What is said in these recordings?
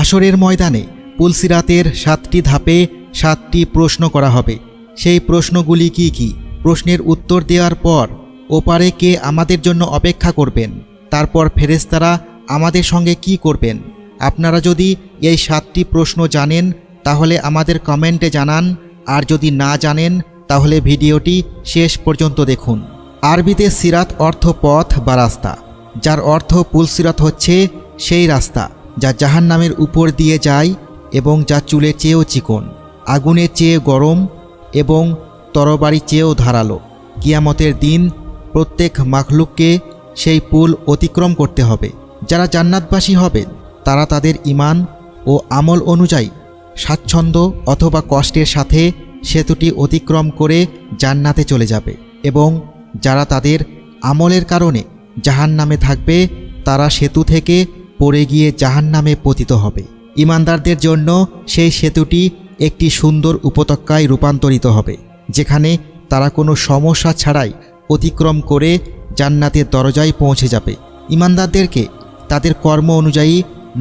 হাসরের ময়দানে পুলসিরাতের সাতটি ধাপে সাতটি প্রশ্ন করা হবে। সেই প্রশ্নগুলি কি কি? প্রশ্নের উত্তর দেওয়ার পর ওপারে কে আমাদের জন্য অপেক্ষা করবেন? তারপর ফেরেস্তারা আমাদের সঙ্গে কি করবেন? আপনারা যদি এই সাতটি প্রশ্ন জানেন, তাহলে আমাদের কমেন্টে জানান। আর যদি না জানেন, তাহলে ভিডিওটি শেষ পর্যন্ত দেখুন। আরবিতে সিরাত অর্থ পথ বা রাস্তা। যার অর্থ পুলসিরাত হচ্ছে সেই রাস্তা। যা জাহান নামের উপর দিয়ে যায় এবং যা চুলের চেয়েও চিকন, আগুনের চেয়ে গরম এবং তরবারি চেয়েও ধারালো। কিয়ামতের দিন প্রত্যেক মাখলুককে সেই পুল অতিক্রম করতে হবে। যারা জান্নাতবাসী হবেন, তারা তাদের ইমান ও আমল অনুযায়ী স্বাচ্ছন্দ্য অথবা কষ্টের সাথে সেতুটি অতিক্রম করে জান্নাতে চলে যাবে এবং যারা তাদের আমলের কারণে জাহান নামে থাকবে, তারা সেতু থেকে পড়ে গিয়ে জাহান নামে পতিত হবে। ইমানদারদের জন্য সেই সেতুটি একটি সুন্দর উপত্যকায় রূপান্তরিত হবে, যেখানে তারা কোনো সমস্যা ছাড়াই অতিক্রম করে জান্নাতের দরজায় পৌঁছে যাবে। ইমানদারদেরকে তাদের কর্ম অনুযায়ী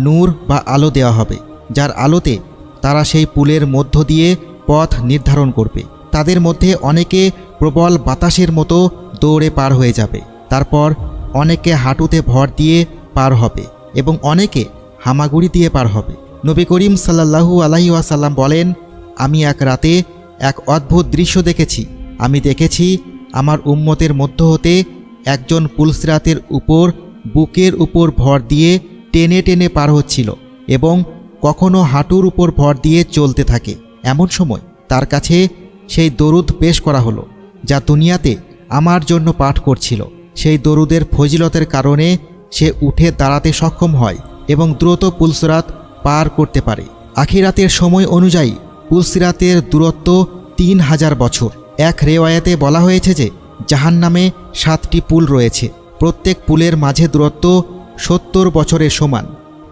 নূর বা আলো দেওয়া হবে, যার আলোতে তারা সেই পুলের মধ্য দিয়ে পথ নির্ধারণ করবে। তাদের মধ্যে অনেকে প্রবল বাতাসের মতো দৌড়ে পার হয়ে যাবে, তারপর অনেকে হাঁটুতে ভর দিয়ে পার হবে। এবং অনেকে হামাগুড়ি দিয়ে পার হবে। নবী করিম সাল্লাহু আলাহি বলেন, আমি এক রাতে এক অদ্ভুত দৃশ্য দেখেছি। আমি দেখেছি আমার উম্মতের মধ্য হতে একজন পুলসিরাতের উপর বুকের উপর ভর দিয়ে টেনে টেনে পার হচ্ছিল এবং কখনো হাঁটুর উপর ভর দিয়ে চলতে থাকে। এমন সময় তার কাছে সেই দরুদ পেশ করা হলো, যা দুনিয়াতে আমার জন্য পাঠ করছিল। সেই দরুদের ফজিলতের কারণে সে উঠে দাঁড়াতে সক্ষম হয় এবং দ্রুত পুলসিরাত পার করতে পারে। আখিরাতের সময় অনুযায়ী পুলসিরাতের দূরত্ব তিন হাজার বছর। এক রেওয়ায়াতে বলা হয়েছে যে জাহান নামে সাতটি পুল রয়েছে। প্রত্যেক পুলের মাঝে দূরত্ব সত্তর বছরের সমান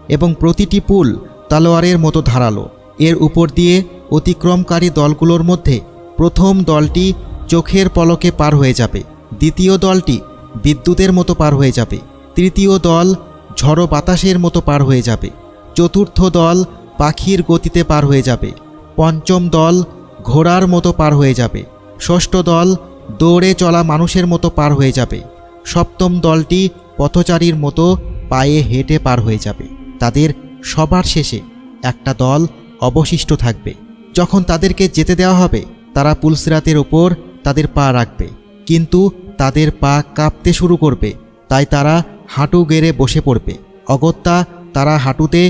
এবং প্রতিটি পুল তালোয়ারের মতো ধারালো। এর উপর দিয়ে অতিক্রমকারী দলগুলোর মধ্যে প্রথম দলটি চোখের পলকে পার হয়ে যাবে। দ্বিতীয় দলটি বিদ্যুতের মতো পার হয়ে যাবে। তৃতীয় দল ঝড়ো বাতাসের মতো পার হয়ে যাবে। চতুর্থ দল পাখির গতিতে পার হয়ে যাবে। পঞ্চম দল ঘোড়ার মতো পার হয়ে যাবে। ষষ্ঠ দল দৌড়ে চলা মানুষের মতো পার হয়ে যাবে। সপ্তম দলটি পথচারীর মতো পায়ে হেঁটে পার হয়ে যাবে। তাদের সবার শেষে একটা দল অবশিষ্ট থাকবে। যখন তাদেরকে যেতে দেওয়া হবে, তারা পুলসিরাতের ওপর তাদের পা রাখবে। কিন্তু তাদের পা কাঁপতে শুরু করবে। তাই তারা হাঁটু গেড়ে বসে পড়বে। অগত্যা তারা হাঁটুতে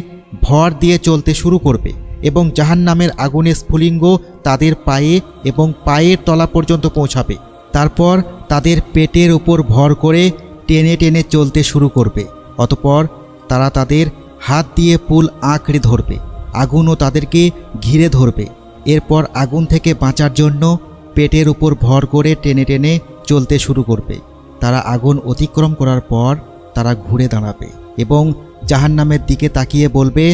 ভর দিয়ে চলতে শুরু করবে এবং জাহান নামের আগুনের স্ফুলিঙ্গ তাদের পায়ে এবং পায়ের তলা পর্যন্ত পৌঁছাবে। তারপর তাদের পেটের উপর ভর করে টেনে টেনে চলতে শুরু করবে। অতপর তারা তাদের হাত দিয়ে পুল আঁকড়ে ধরবে। আগুনও তাদেরকে ঘিরে ধরবে। এরপর আগুন থেকে বাঁচার জন্য পেটের উপর ভর করে টেনে টেনে চলতে শুরু করবে। তারা আগুন অতিক্রম করার পর তারা ঘুরে দাঁড়াবে এবং জাহান্নামের দিকে তাকিয়ে বলবে,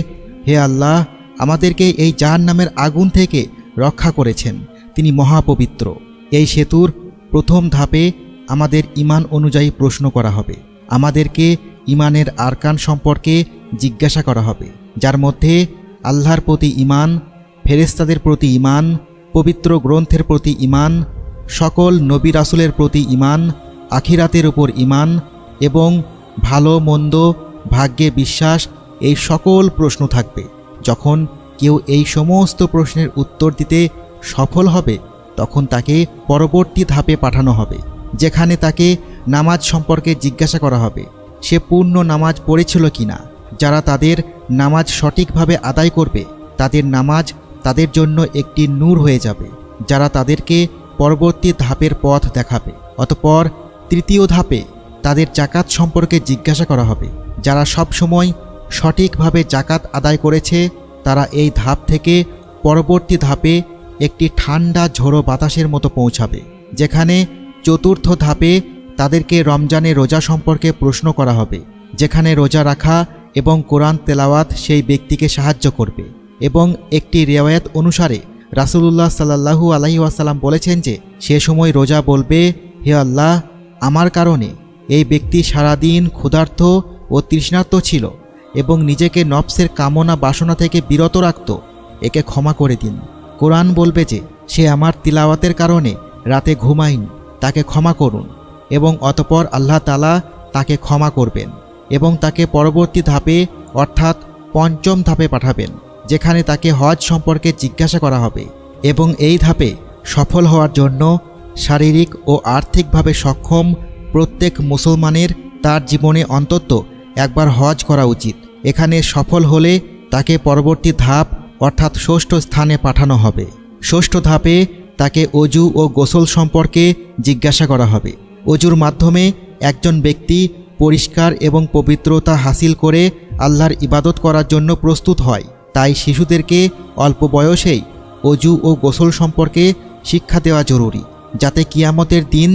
হে আল্লাহ, আমাদেরকে এই জাহান্নামের আগুন থেকে রক্ষা করেছেন। তিনি মহাপবিত্র। এই সেতুর প্রথম ধাপে আমাদের ইমান অনুযায়ী প্রশ্ন করা হবে। আমাদেরকে ইমানের আরকান সম্পর্কে জিজ্ঞাসা করা হবে, যার মধ্যে আল্লাহর প্রতি ইমান ফেরেস্তাদের প্রতি ইমান পবিত্র গ্রন্থের প্রতি ইমান সকল নবী রাসুলের প্রতি ইমান আখিরাতের উপর ইমান এবং ভালো, মন্দ, ভাগ্যে বিশ্বাস, এই সকল প্রশ্ন থাকবে। যখন কেউ এই সমস্ত প্রশ্নের উত্তর দিতে সফল হবে, তখন তাকে পরবর্তী ধাপে পাঠানো হবে, যেখানে তাকে নামাজ সম্পর্কে জিজ্ঞাসা করা হবে, সে পূর্ণ নামাজ পড়েছিল কিনা, যারা তাদের নামাজ সঠিকভাবে আদায় করবে, তাদের নামাজ তাদের জন্য একটি নূর হয়ে যাবে, যারা তাদেরকে পরবর্তী ধাপের পথ দেখাবে, অতপর তৃতীয় ধাপে তাদের জাকাত সম্পর্কে জিজ্ঞাসা করা হবে। যারা সব সময় সঠিকভাবে জাকাত আদায় করেছে, তারা এই ধাপ থেকে পরবর্তী ধাপে একটি ঠান্ডা, ঝোড়ো বাতাসের মতো পৌঁছাবে, যেখানে চতুর্থ ধাপে তাদেরকে রমজানে রোজা সম্পর্কে প্রশ্ন করা হবে, যেখানে রোজা রাখা এবং কোরআন তেলাওয়াত সেই ব্যক্তিকে সাহায্য করবে। এবং একটি রেওয়ায়াত অনুসারে, রাসুলুল্লাহ সাল্লাহু আলাহি বলেছেন যে, সে সময় রোজা বলবে, হে আল্লাহ, আমার কারণে এই ব্যক্তি সারাদিন ক্ষুধার্ত ও তৃষ্ণার্ত ছিল এবং নিজেকে নফসের কামনা বাসনা থেকে বিরত রাখত। একে ক্ষমা করে দিন। কোরআন বলবে যে, সে আমার তিলাওয়াতের কারণে রাতে ঘুমায়নি, তাকে ক্ষমা করুন এবং অতপর আল্লাহ তালা তাকে ক্ষমা করবেন এবং তাকে পরবর্তী ধাপে অর্থাৎ পঞ্চম ধাপে পাঠাবেন, যেখানে তাকে হজ সম্পর্কে জিজ্ঞাসা করা হবে এবং এই ধাপে সফল হওয়ার জন্য শারীরিক ও আর্থিকভাবে সক্ষম প্রত্যেক মুসলমানের তার জীবনে অন্তত একবার হজ করা উচিত। এখানে সফল হলে তাকে পরবর্তী ধাপ অর্থাৎ ষষ্ঠ স্থানে পাঠানো হবে। ষষ্ঠ ধাপে তাকে অজু ও গোসল সম্পর্কে জিজ্ঞাসা করা হবে। অজুর মাধ্যমে একজন ব্যক্তি পরিষ্কার এবং পবিত্রতা হাসিল করে আল্লাহর ইবাদত করার জন্য প্রস্তুত হয়। তাই শিশুদেরকে অল্প বয়সেই অজু ও গোসল সম্পর্কে শিক্ষা দেওয়া জরুরি, যাতে কিয়ামতের দিন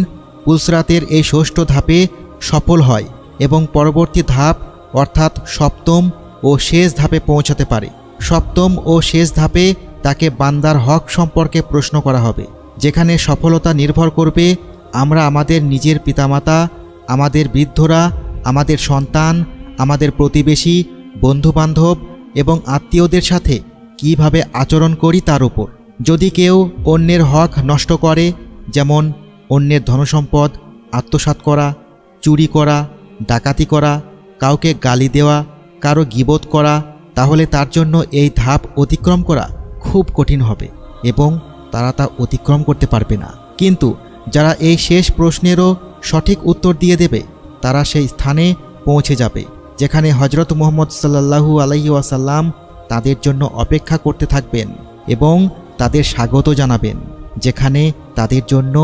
পুলসরাতের এই ষষ্ঠ ধাপে সফল হয় এবং পরবর্তী ধাপ অর্থাৎ সপ্তম ও শেষ ধাপে পৌঁছাতে পারে। সপ্তম ও শেষ ধাপে তাকে বান্দার হক সম্পর্কে প্রশ্ন করা হবে, যেখানে সফলতা নির্ভর করবে আমরা আমাদের নিজের পিতামাতা, আমাদের বৃদ্ধরা, আমাদের সন্তান, আমাদের প্রতিবেশী, বন্ধুবান্ধব এবং আত্মীয়দের সাথে কীভাবে আচরণ করি তার উপর। যদি কেউ অন্যের হক নষ্ট করে, যেমন অন্যের ধনসম্পদ, আত্মসাৎ করা, চুরি করা, ডাকাতি করা, কাউকে গালি দেওয়া, কারও গিবোধ করা, তাহলে তার জন্য এই ধাপ অতিক্রম করা খুব কঠিন হবে এবং তারা তা অতিক্রম করতে পারবে না। কিন্তু যারা এই শেষ প্রশ্নেরও সঠিক উত্তর দিয়ে দেবে, তারা সেই স্থানে পৌঁছে যাবে, যেখানে হজরত মোহাম্মদ সাল্লাহু আলাইহি ওয়াসাল্লাম তাদের জন্য অপেক্ষা করতে থাকবেন এবং তাদের স্বাগত জানাবেন, যেখানে তাদের জন্য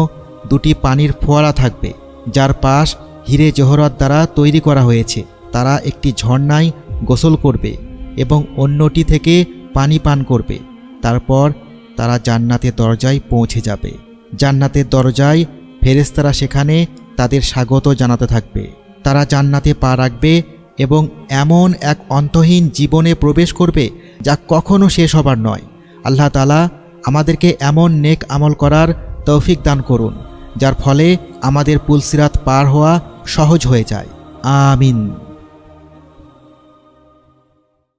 দুটি পানির ফোয়ারা থাকবে, যার পাশ হিরে জহরত দ্বারা তৈরি করা হয়েছে। তারা একটি ঝর্ণায় গোসল করবে এবং অন্যটি থেকে পানি পান করবে। তারপর তারা জান্নাতের দরজায় পৌঁছে যাবে। জান্নাতের দরজায় ফেরেস্তারা সেখানে তাদের স্বাগত জানাতে থাকবে। তারা জান্নাতে পা রাখবে এবং এমন এক অন্তহীন জীবনে প্রবেশ করবে যা কখনো শেষ হবার নয়। আল্লাহ তালা আমাদেরকে এমন নেক আমল করার তৌফিক দান করুন। যার ফলে আমাদের পুলসিরাত পার হওয়া সহজ হয়ে যায়। আমিন।